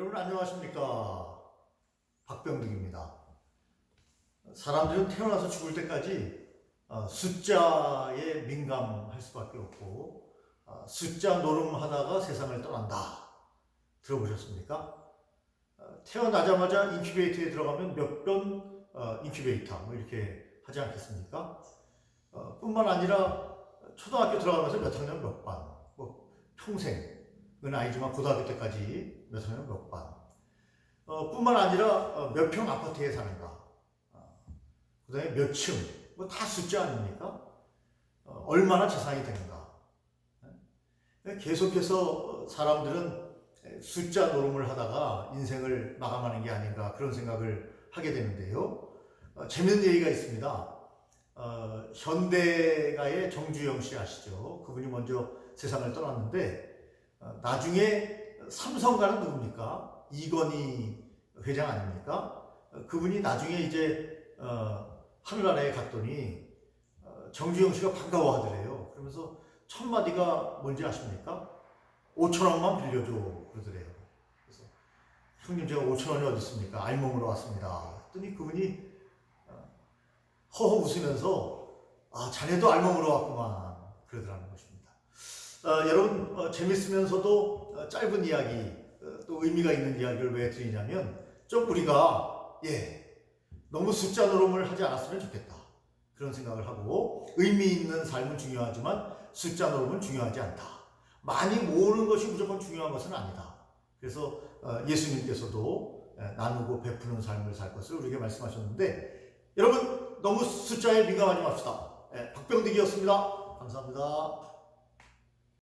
여러분 안녕하십니까 박병득입니다. 사람들은 태어나서 죽을 때까지 어, 숫자에 민감할 수밖에 없고 어, 숫자 노름하다가 세상을 떠난다. 들어보셨습니까? 어, 태어나자마자 인큐베이터에 들어가면 몇번 어, 인큐베이터 뭐 이렇게 하지 않겠습니까? 어, 뿐만 아니라 초등학교 들어가면서 몇 학년 몇 반, 뭐 평생 은 아니지만 고등학교 때까지 몇 학년 몇 반. 어, 뿐만 아니라 몇 평 아파트에 사는가. 어, 그 다음에 몇 층. 뭐 다 숫자 아닙니까? 어, 얼마나 재산이 되는가. 예? 계속해서 사람들은 숫자 노름을 하다가 인생을 마감하는 게 아닌가 그런 생각을 하게 되는데요. 어, 재밌는 얘기가 있습니다. 어, 현대가의 정주영 씨 아시죠? 그분이 먼저 세상을 떠났는데 어, 나중에 삼성가는 누굽니까? 이건희 회장 아닙니까? 어, 그분이 나중에 이제 어, 하늘나라에 갔더니 어, 정주영 씨가 반가워하더래요. 그러면서 첫 마디가 뭔지 아십니까? 5천 원만 빌려줘 그러더래요. 그래서 형님 제가 5천 원이 어디 있습니까? 알몸으로 왔습니다. 했더니 그분이 어, 허허 웃으면서 아 자네도 알몸으로 왔구만 그러더라는 것입니다. 어, 여러분 어, 재밌으면서도 어, 짧은 이야기 어, 또 의미가 있는 이야기를 왜 드리냐면 좀 우리가 예 너무 숫자 노름을 하지 않았으면 좋겠다. 그런 생각을 하고 의미 있는 삶은 중요하지만 숫자 노름은 중요하지 않다. 많이 모으는 것이 무조건 중요한 것은 아니다. 그래서 어, 예수님께서도 예, 나누고 베푸는 삶을 살 것을 우리에게 말씀하셨는데 여러분 너무 숫자에 민감하지 맙시다. 예, 박병득이었습니다. 감사합니다.